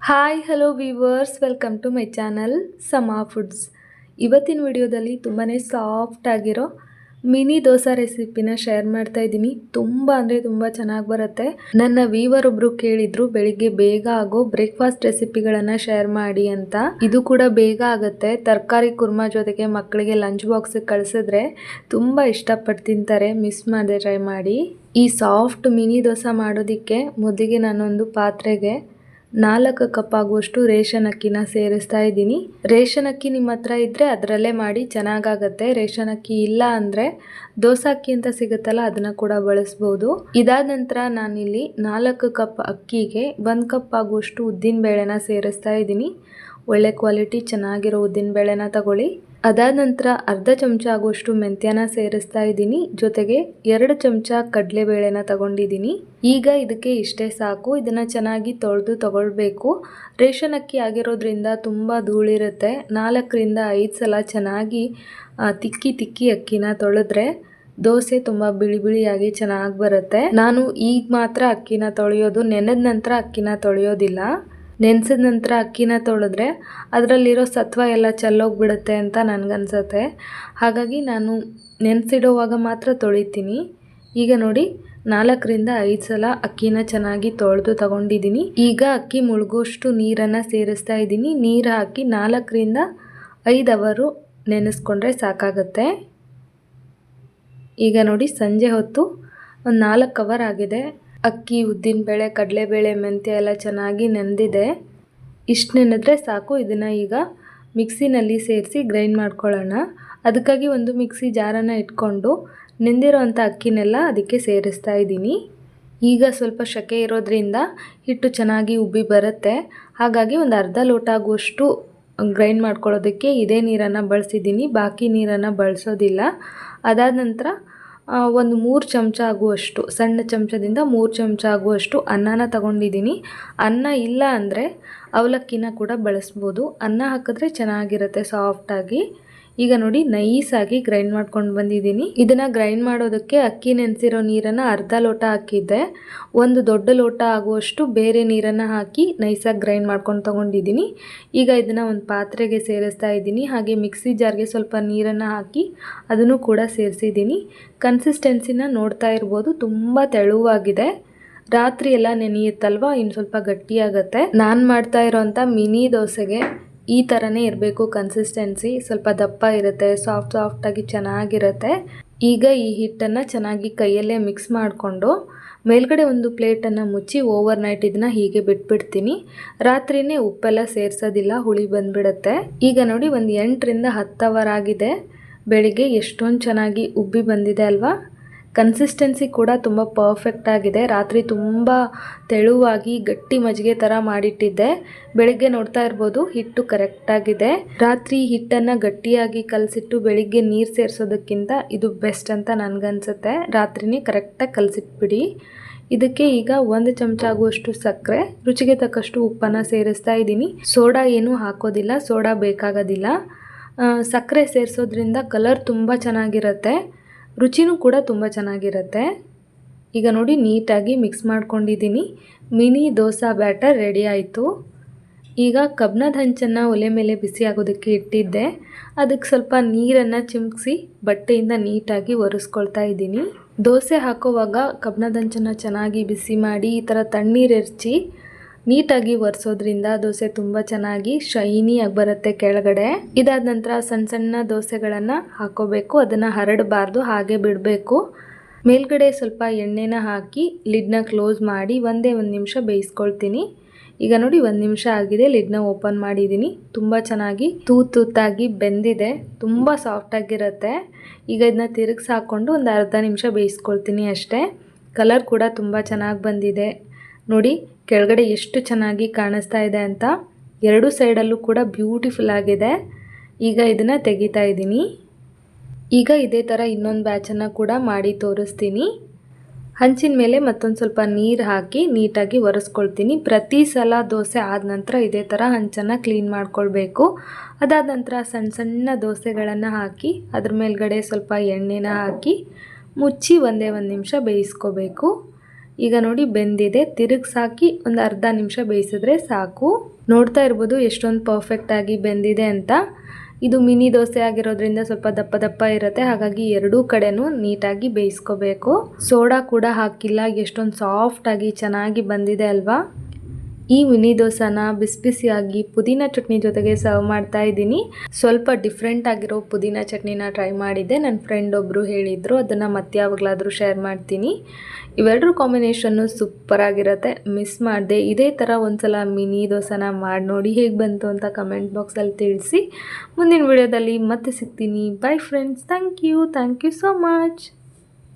Hi hello viewers welcome to my channel Sama foods ಇವತ್ತಿನ ವಿಡಿಯೋದಲ್ಲಿ ತುಂಬಾ ಸಾಫ್ಟ್ ಆಗಿರೋ ಮಿನಿ ದೋಸಾ ರೆಸಿಪಿನ ಶೇರ್ ಮಾಡ್ತಾ ಇದ್ದೀನಿ. ತುಂಬ ಅಂದರೆ ತುಂಬ ಚೆನ್ನಾಗಿ ಬರುತ್ತೆ. ನನ್ನ ವೀವರ್ ಒಬ್ರು ಕೇಳಿದ್ರು, ಬೆಳಿಗ್ಗೆ ಬೇಗ ಆಗೋ ಬ್ರೇಕ್ಫಾಸ್ಟ್ ರೆಸಿಪಿಗಳನ್ನು ಶೇರ್ ಮಾಡಿ ಅಂತ. ಇದು ಕೂಡ ಬೇಗ ಆಗುತ್ತೆ. ತರಕಾರಿ ಕುರ್ಮಾ ಜೊತೆಗೆ ಮಕ್ಕಳಿಗೆ ಲಂಚ್ ಬಾಕ್ಸಿಗೆ ಕಳಿಸಿದ್ರೆ ತುಂಬ ಇಷ್ಟಪಟ್ಟು ತಿಂತಾರೆ. ಮಿಸ್ ಮಾಡದೆ ಟ್ರೈ ಮಾಡಿ. ಈ ಸಾಫ್ಟ್ ಮಿನಿ ದೋಸೆ ಮಾಡೋದಕ್ಕೆ ಮೊದಲಿಗೆ ನಾನೊಂದು ಪಾತ್ರೆಗೆ ನಾಲ್ಕು ಕಪ್ ಆಗುವಷ್ಟು ರೇಷನ್ ಅಕ್ಕಿನ ಸೇರಿಸ್ತಾ ಇದ್ದೀನಿ. ರೇಷನ್ ಅಕ್ಕಿ ನಿಮ್ಮ ಹತ್ರ ಇದ್ದರೆ ಅದರಲ್ಲೇ ಮಾಡಿ, ಚೆನ್ನಾಗಾಗತ್ತೆ. ರೇಷನ್ ಅಕ್ಕಿ ಇಲ್ಲ ಅಂದರೆ ದೋಸೆ ಅಕ್ಕಿ ಅಂತ ಸಿಗುತ್ತಲ್ಲ, ಅದನ್ನು ಕೂಡ ಬಳಸ್ಬೋದು. ಇದಾದ ನಂತರ ನಾನಿಲ್ಲಿ ನಾಲ್ಕು ಕಪ್ ಅಕ್ಕಿಗೆ ಒಂದು ಕಪ್ ಆಗುವಷ್ಟು ಉದ್ದಿನ ಬೇಳೆನ ಸೇರಿಸ್ತಾ ಇದ್ದೀನಿ. ಒಳ್ಳೆ ಕ್ವಾಲಿಟಿ ಚೆನ್ನಾಗಿರೋ ಉದ್ದಿನ ಬೇಳೆನ ತಗೊಳ್ಳಿ. ಅದಾದ ನಂತರ ಅರ್ಧ ಚಮಚ ಆಗುವಷ್ಟು ಮೆಂತ್ಯನ ಸೇರಿಸ್ತಾ ಇದ್ದೀನಿ. ಜೊತೆಗೆ ಎರಡು ಚಮಚ ಕಡಲೆಬೇಳೆನ ತಗೊಂಡಿದ್ದೀನಿ. ಈಗ ಇದಕ್ಕೆ ಇಷ್ಟೇ ಸಾಕು. ಇದನ್ನು ಚೆನ್ನಾಗಿ ತೊಳೆದು ತಗೊಳ್ಬೇಕು. ರೇಷನ್ ಅಕ್ಕಿ ಆಗಿರೋದ್ರಿಂದ ತುಂಬ ಧೂಳಿರುತ್ತೆ. ನಾಲ್ಕರಿಂದ ಐದು ಸಲ ಚೆನ್ನಾಗಿ ತಿಕ್ಕಿ ತಿಕ್ಕಿ ಅಕ್ಕಿನ ತೊಳೆದ್ರೆ ದೋಸೆ ತುಂಬ ಬಿಳಿ ಬಿಳಿಯಾಗಿ ಚೆನ್ನಾಗಿ ಬರುತ್ತೆ. ನಾನು ಈಗ ಮಾತ್ರ ಅಕ್ಕಿನ ತೊಳೆಯೋದು, ನೆನೆದ ನಂತರ ಅಕ್ಕಿನ ತೊಳೆಯೋದಿಲ್ಲ. ನೆನೆಸಿದ ನಂತರ ಅಕ್ಕಿನ ತೊಳೆದ್ರೆ ಅದರಲ್ಲಿರೋ ಸತ್ವ ಎಲ್ಲ ಚೆಲ್ಲೋಗ್ಬಿಡುತ್ತೆ ಅಂತ ನನಗನ್ಸತ್ತೆ. ಹಾಗಾಗಿ ನಾನು ನೆನೆಸಿಡೋವಾಗ ಮಾತ್ರ ತೊಳಿತೀನಿ. ಈಗ ನೋಡಿ, ನಾಲ್ಕರಿಂದ ಐದು ಸಲ ಅಕ್ಕಿನ ಚೆನ್ನಾಗಿ ತೊಳೆದು ತಗೊಂಡಿದ್ದೀನಿ. ಈಗ ಅಕ್ಕಿ ಮುಳುಗೋಷ್ಟು ನೀರನ್ನು ಸೇರಿಸ್ತಾ ಇದ್ದೀನಿ. ನೀರು ಹಾಕಿ ನಾಲ್ಕರಿಂದ ಐದು ಅವರು ನೆನೆಸ್ಕೊಂಡ್ರೆ ಸಾಕಾಗತ್ತೆ. ಈಗ ನೋಡಿ, ಸಂಜೆ ಹೊತ್ತು ಒಂದು ನಾಲ್ಕು ಅವರ್ ಆಗಿದೆ. ಅಕ್ಕಿ, ಉದ್ದಿನ ಬೇಳೆ ಕಡಲೆ ಕಡಲೆಬೇಳೆ, ಮೆಂತ್ಯ ಎಲ್ಲ ಚೆನ್ನಾಗಿ ನೆಂದಿದೆ. ಇಷ್ಟು ನೆನೆದ್ರೆ ಸಾಕು. ಇದನ್ನು ಈಗ ಮಿಕ್ಸಿನಲ್ಲಿ ಸೇರಿಸಿ ಗ್ರೈಂಡ್ ಮಾಡ್ಕೊಳ್ಳೋಣ. ಅದಕ್ಕಾಗಿ ಒಂದು ಮಿಕ್ಸಿ ಜಾರನ್ನು ಇಟ್ಕೊಂಡು ನೆಂದಿರೋ ಅಂಥ ಅಕ್ಕಿನೆಲ್ಲ ಅದಕ್ಕೆ ಸೇರಿಸ್ತಾ ಇದ್ದೀನಿ. ಈಗ ಸ್ವಲ್ಪ ಶಕೆ ಇರೋದ್ರಿಂದ ಹಿಟ್ಟು ಚೆನ್ನಾಗಿ ಉಬ್ಬಿ ಬರುತ್ತೆ. ಹಾಗಾಗಿ ಒಂದು ಅರ್ಧ ಲೋಟ ಆಗುವಷ್ಟು ಗ್ರೈಂಡ್ ಮಾಡ್ಕೊಳ್ಳೋದಕ್ಕೆ ಇದೇ ನೀರನ್ನು ಬಳಸಿದ್ದೀನಿ. ಬಾಕಿ ನೀರನ್ನು ಬಳಸೋದಿಲ್ಲ. ಅದಾದ ನಂತರ ಒಂದು ಮೂರು ಚಮಚ ಆಗುವಷ್ಟು, ಸಣ್ಣ ಚಮಚದಿಂದ ಮೂರು ಚಮಚ ಆಗುವಷ್ಟು ಅನ್ನನ ತಗೊಂಡಿದ್ದೀನಿ. ಅನ್ನ ಇಲ್ಲ ಅಂದರೆ ಅವಲಕ್ಕಿನ ಕೂಡ ಬಳಸ್ಬೋದು. ಅನ್ನ ಹಾಕಿದ್ರೆ ಚೆನ್ನಾಗಿರುತ್ತೆ ಸಾಫ್ಟಾಗಿ ಈಗ ನೋಡಿ ನೈಸಾಗಿ ಗ್ರೈಂಡ್ ಮಾಡ್ಕೊಂಡು ಬಂದಿದ್ದೀನಿ. ಇದನ್ನು ಗ್ರೈಂಡ್ ಮಾಡೋದಕ್ಕೆ ಅಕ್ಕಿ ನೆನೆಸಿರೋ ನೀರನ್ನು ಅರ್ಧ ಲೋಟ ಹಾಕಿದ್ದೆ. ಒಂದು ದೊಡ್ಡ ಲೋಟ ಆಗುವಷ್ಟು ಬೇರೆ ನೀರನ್ನು ಹಾಕಿ ನೈಸಾಗಿ ಗ್ರೈಂಡ್ ಮಾಡ್ಕೊಂಡು ತೊಗೊಂಡಿದ್ದೀನಿ. ಈಗ ಇದನ್ನು ಒಂದು ಪಾತ್ರೆಗೆ ಸೇರಿಸ್ತಾ ಇದ್ದೀನಿ. ಹಾಗೆ ಮಿಕ್ಸಿ ಜಾರ್ಗೆ ಸ್ವಲ್ಪ ನೀರನ್ನು ಹಾಕಿ ಅದನ್ನು ಕೂಡ ಸೇರಿಸಿದ್ದೀನಿ. ಕನ್ಸಿಸ್ಟೆನ್ಸಿನ ನೋಡ್ತಾ ಇರ್ಬೋದು. ತುಂಬ ತೆಳುವಾಗಿದೆ. ರಾತ್ರಿ ಎಲ್ಲ ನೆನೆಯುತ್ತಲ್ವ? ಇನ್ನು ಸ್ವಲ್ಪ ಗಟ್ಟಿಯಾಗತ್ತೆ. ನಾನು ಮಾಡ್ತಾ ಇರೋವಂಥ ಮಿನಿ ದೋಸೆಗೆ ಈ ಥರನೇ ಇರಬೇಕು ಕನ್ಸಿಸ್ಟೆನ್ಸಿ ಸ್ವಲ್ಪ ದಪ್ಪ ಇರುತ್ತೆ ಸಾಫ್ಟ್ ಸಾಫ್ಟಾಗಿ ಚೆನ್ನಾಗಿರುತ್ತೆ. ಈಗ ಈ ಹಿಟ್ಟನ್ನು ಚೆನ್ನಾಗಿ ಕೈಯಲ್ಲೇ ಮಿಕ್ಸ್ ಮಾಡಿಕೊಂಡು, ಮೇಲ್ಗಡೆ ಒಂದು ಪ್ಲೇಟನ್ನು ಮುಚ್ಚಿ ಓವರ್ ನೈಟ್ ಇದನ್ನ ಹೀಗೆ ಬಿಟ್ಬಿಡ್ತೀನಿ. ರಾತ್ರಿನೇ ಉಪ್ಪೆಲ್ಲ ಸೇರಿಸೋದಿಲ್ಲ, ಹುಳಿ ಬಂದ್ಬಿಡುತ್ತೆ. ಈಗ ನೋಡಿ ಒಂದು ಎಂಟರಿಂದ ಹತ್ತು ಅವರ್ ಆಗಿದೆ ಬೆಳಿಗ್ಗೆ ಎಷ್ಟೊಂದು ಚೆನ್ನಾಗಿ ಉಬ್ಬಿ ಬಂದಿದೆ ಅಲ್ವಾ? ಕನ್ಸಿಸ್ಟೆನ್ಸಿ ಕೂಡ ತುಂಬ ಪರ್ಫೆಕ್ಟ್ ಆಗಿದೆ. ರಾತ್ರಿ ತುಂಬ ತೆಳುವಾಗಿ ಗಟ್ಟಿ ಮಜ್ಜಿಗೆ ಥರ ಮಾಡಿಟ್ಟಿದ್ದೆ. ಬೆಳಿಗ್ಗೆ ನೋಡ್ತಾ ಇರ್ಬೋದು, ಹಿಟ್ಟು ಕರೆಕ್ಟಾಗಿದೆ ರಾತ್ರಿ ಹಿಟ್ಟನ್ನು ಗಟ್ಟಿಯಾಗಿ ಕಲಸಿಟ್ಟು ಬೆಳಿಗ್ಗೆ ನೀರು ಸೇರಿಸೋದಕ್ಕಿಂತ ಇದು ಬೆಸ್ಟ್ ಅಂತ ನನಗನ್ಸುತ್ತೆ. ರಾತ್ರಿನೇ ಕರೆಕ್ಟಾಗಿ ಕಲಸಿಟ್ಬಿಡಿ. ಇದಕ್ಕೆ ಈಗ ಒಂದು ಚಮಚ ಆಗುವಷ್ಟು ಸಕ್ಕರೆ ರುಚಿಗೆ ತಕ್ಕಷ್ಟು ಉಪ್ಪನ್ನು ಸೇರಿಸ್ತಾ ಇದ್ದೀನಿ. ಸೋಡಾ ಏನೂ ಹಾಕೋದಿಲ್ಲ, ಸೋಡಾ ಬೇಕಾಗೋದಿಲ್ಲ. ಸಕ್ಕರೆ ಸೇರಿಸೋದ್ರಿಂದ ಕಲರ್ ತುಂಬ ಚೆನ್ನಾಗಿರುತ್ತೆ. ರುಚಿನೂ ಕೂಡ ತುಂಬ ಚೆನ್ನಾಗಿರುತ್ತೆ. ಈಗ ನೋಡಿ ನೀಟಾಗಿ ಮಿಕ್ಸ್ ಮಾಡ್ಕೊಂಡಿದ್ದೀನಿ. ಮಿನಿ ದೋಸಾ ಬ್ಯಾಟರ್ ರೆಡಿ ಆಯಿತು. ಈಗ ಕಬ್ಬಿಣದ ಹಂಚನ್ನು ಒಲೆ ಮೇಲೆ ಬಿಸಿ ಆಗೋದಕ್ಕೆ ಇಟ್ಟಿದ್ದೆ. ಅದಕ್ಕೆ ಸ್ವಲ್ಪ ನೀರನ್ನು ಚಿಮ್ಕಿಸಿ ಬಟ್ಟೆಯಿಂದ ನೀಟಾಗಿ ಒರೆಸ್ಕೊಳ್ತಾ ಇದ್ದೀನಿ. ದೋಸೆ ಹಾಕೋವಾಗ ಕಬ್ಬಿಣದ ಹಂಚನ್ನು ಚೆನ್ನಾಗಿ ಬಿಸಿ ಮಾಡಿ ಈ ಥರ ತಣ್ಣೀರು ಎರಚಿ ನೀಟಾಗಿ ಒರೆಸೋದ್ರಿಂದ ದೋಸೆ ತುಂಬ ಚೆನ್ನಾಗಿ ಶೈನಿಯಾಗಿ ಬರುತ್ತೆ ಕೆಳಗಡೆ. ಇದಾದ ನಂತರ ಸಣ್ಣ ಸಣ್ಣ ದೋಸೆಗಳನ್ನು ಹಾಕೋಬೇಕು. ಅದನ್ನು ಹರಡಬಾರ್ದು, ಹಾಗೆ ಬಿಡಬೇಕು. ಮೇಲ್ಗಡೆ ಸ್ವಲ್ಪ ಎಣ್ಣೆನ ಹಾಕಿ ಲಿಡ್ನ ಕ್ಲೋಸ್ ಮಾಡಿ ಒಂದೇ ಒಂದು ನಿಮಿಷ ಬೇಯಿಸ್ಕೊಳ್ತೀನಿ. ಈಗ ನೋಡಿ ಒಂದು ನಿಮಿಷ ಆಗಿದೆ, ಲಿಡ್ನ ಓಪನ್ ಮಾಡಿದ್ದೀನಿ. ತುಂಬ ಚೆನ್ನಾಗಿ ತೂತ್ ತೂತಾಗಿ ಬೆಂದಿದೆ. ತುಂಬ ಸಾಫ್ಟಾಗಿರುತ್ತೆ ಈಗ ಇದನ್ನ ತಿರುಗಿಸಿ ಹಾಕ್ಕೊಂಡು ಒಂದು ಅರ್ಧ ನಿಮಿಷ ಬೇಯಿಸ್ಕೊಳ್ತೀನಿ ಅಷ್ಟೇ. ಕಲರ್ ಕೂಡ ತುಂಬ ಚೆನ್ನಾಗಿ ಬಂದಿದೆ. ನೋಡಿ, ಕೆಳಗಡೆ ಎಷ್ಟು ಚೆನ್ನಾಗಿ ಕಾಣಿಸ್ತಾ ಇದೆ ಅಂತ. ಎರಡು ಸೈಡಲ್ಲೂ ಕೂಡ ಬ್ಯೂಟಿಫುಲ್ ಆಗಿದೆ. ಈಗ ಇದನ್ನು ತೆಗಿತಾ ಇದ್ದೀನಿ. ಈಗ ಇದೇ ಥರ ಇನ್ನೊಂದು ಬ್ಯಾಚನ್ನು ಕೂಡ ಮಾಡಿ ತೋರಿಸ್ತೀನಿ. ಹಂಚಿನ ಮೇಲೆ ಮತ್ತೊಂದು ಸ್ವಲ್ಪ ನೀರು ಹಾಕಿ ನೀಟಾಗಿ ಒರೆಸ್ಕೊಳ್ತೀನಿ. ಪ್ರತಿ ಸಲ ದೋಸೆ ಆದ ನಂತರ ಇದೇ ಥರ ಹಂಚನ್ನು ಕ್ಲೀನ್ ಮಾಡ್ಕೊಳ್ಬೇಕು. ಅದಾದ ನಂತರ ಸಣ್ಣ ಸಣ್ಣ ದೋಸೆಗಳನ್ನು ಹಾಕಿ ಅದ್ರ ಮೇಲ್ಗಡೆ ಸ್ವಲ್ಪ ಎಣ್ಣೆನ ಹಾಕಿ ಮುಚ್ಚಿ ಒಂದೇ ಒಂದು ನಿಮಿಷ ಬೇಯಿಸ್ಕೋಬೇಕು. ಈಗ ನೋಡಿ ಬೆಂದಿದೆ. ತಿರುಗ್ಸಾಕಿ ಒಂದು ಅರ್ಧ ನಿಮಿಷ ಬೇಯಿಸಿದ್ರೆ ಸಾಕು. ನೋಡ್ತಾ ಇರ್ಬೋದು ಎಷ್ಟೊಂದು ಪರ್ಫೆಕ್ಟ್ ಆಗಿ ಬೆಂದಿದೆ ಅಂತ. ಇದು ಮಿನಿ ದೋಸೆ ಆಗಿರೋದ್ರಿಂದ ಸ್ವಲ್ಪ ದಪ್ಪ ದಪ್ಪ ಇರುತ್ತೆ. ಹಾಗಾಗಿ ಎರಡೂ ಕಡೆನೂ ನೀಟಾಗಿ ಬೇಯಿಸ್ಕೋಬೇಕು. ಸೋಡಾ ಕೂಡ ಹಾಕಿಲ್ಲ. ಎಷ್ಟೊಂದು ಸಾಫ್ಟಾಗಿ ಚೆನ್ನಾಗಿ ಬಂದಿದೆ ಅಲ್ವಾ? ಈ ಮಿನಿ ದೋಸೆನ ಬಿಸಿ ಬಿಸಿಯಾಗಿ ಪುದೀನ ಚಟ್ನಿ ಜೊತೆಗೆ ಸರ್ವ್ ಮಾಡ್ತಾ ಇದ್ದೀನಿ. ಸ್ವಲ್ಪ ಡಿಫ್ರೆಂಟ್ ಆಗಿರೋ ಪುದೀನ ಚಟ್ನಿನ ಟ್ರೈ ಮಾಡಿದ್ದೆ. ನನ್ನ ಫ್ರೆಂಡ್ ಒಬ್ಬರು ಹೇಳಿದರು, ಅದನ್ನು ಮತ್ತೆ ಯಾವಾಗಲಾದರೂ ಶೇರ್ ಮಾಡ್ತೀನಿ. ಇವೆರಡರ ಕಾಂಬಿನೇಷನ್ನು ಸೂಪರ್ ಆಗಿರುತ್ತೆ. ಮಿಸ್ ಮಾಡಿದೆ. ಇದೇ ಥರ ಒಂದ್ಸಲ ಮಿನಿ ದೋಸೆನ ಮಾಡಿ ನೋಡಿ ಹೇಗೆ ಬಂತು ಅಂತ ಕಮೆಂಟ್ ಬಾಕ್ಸಲ್ಲಿ ತಿಳಿಸಿ. ಮುಂದಿನ ವಿಡಿಯೋದಲ್ಲಿ ಮತ್ತೆ ಸಿಗ್ತೀನಿ. Bye friends thank you thank you so much